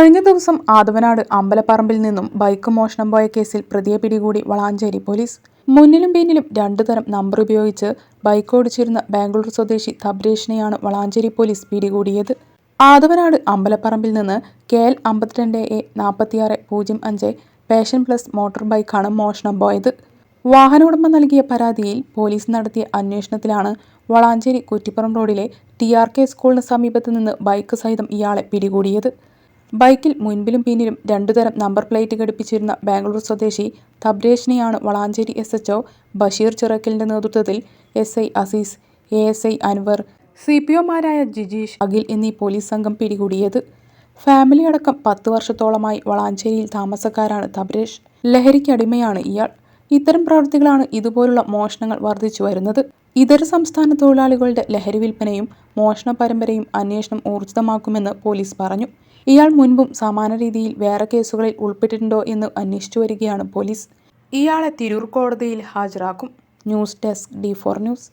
കഴിഞ്ഞ ദിവസം ആദവനാട് അമ്പലപ്പറമ്പിൽ നിന്നും ബൈക്ക് മോഷണം പോയ കേസിൽ പ്രതിയെ പിടികൂടി വളാഞ്ചേരി പോലീസ്. മുന്നിലും പിന്നിലും രണ്ടു തരം നമ്പർ ഉപയോഗിച്ച് ബൈക്ക് ഓടിച്ചിരുന്ന ബാംഗ്ലൂർ സ്വദേശി തബ്രേഷിനെയാണ് വളാഞ്ചേരി പോലീസ് പിടികൂടിയത്. ആദവനാട് അമ്പലപ്പറമ്പിൽ നിന്ന് കെ എൽ അമ്പത്തിരണ്ട് എ നാൽപ്പത്തിയാറ് പൂജ്യം അഞ്ച് പാഷൻ പ്ലസ് മോട്ടോർ ബൈക്കാണ് മോഷണം പോയത്. വാഹന ഉടമ നൽകിയ പരാതിയിൽ പോലീസ് നടത്തിയ അന്വേഷണത്തിലാണ് വളാഞ്ചേരി കുറ്റിപ്പുറം റോഡിലെ ടി ആർ കെ സ്കൂളിന് സമീപത്ത് നിന്ന് ബൈക്ക് സഹിതം ഇയാളെ പിടികൂടിയത്. ബൈക്കിൽ മുൻപിലും പിന്നിലും രണ്ടുതരം നമ്പർ പ്ലേറ്റ് ഘടിപ്പിച്ചിരുന്ന ബാംഗ്ലൂർ സ്വദേശി തബ്രേഷിനെയാണ് വളാഞ്ചേരി എസ് എച്ച്ഒ ബഷീർ ചിറക്കലിന്റെ നേതൃത്വത്തിൽ S I Azeez A S I Anwar C P ഒമാരായ Jijeesh Akhil എന്നീ പോലീസ് സംഘം പിടികൂടിയത്. ഫാമിലി അടക്കം പത്ത് വർഷത്തോളമായി വളാഞ്ചേരിയിൽ താമസക്കാരാണ് തബ്രേഷ്. ലഹരിക്കടിമയാണ് ഇയാൾ. ഇത്തരം പ്രവൃത്തികളാണ് ഇതുപോലുള്ള മോഷണങ്ങൾ വർദ്ധിച്ചു വരുന്നത്. ഇതര സംസ്ഥാന തൊഴിലാളികളുടെ ലഹരി വിൽപ്പനയും മോഷണ പരമ്പരയും അന്വേഷണം ഊർജിതമാക്കുമെന്ന് പോലീസ് പറഞ്ഞു. ഇയാൾ മുൻപും സമാന രീതിയിൽ വേറെ കേസുകളിൽ ഉൾപ്പെട്ടിട്ടുണ്ടോ എന്ന് അന്വേഷിച്ചു വരികയാണ് പോലീസ്. ഇയാളെ തിരൂർ കോടതിയിൽ ഹാജരാക്കും. News desk D four news.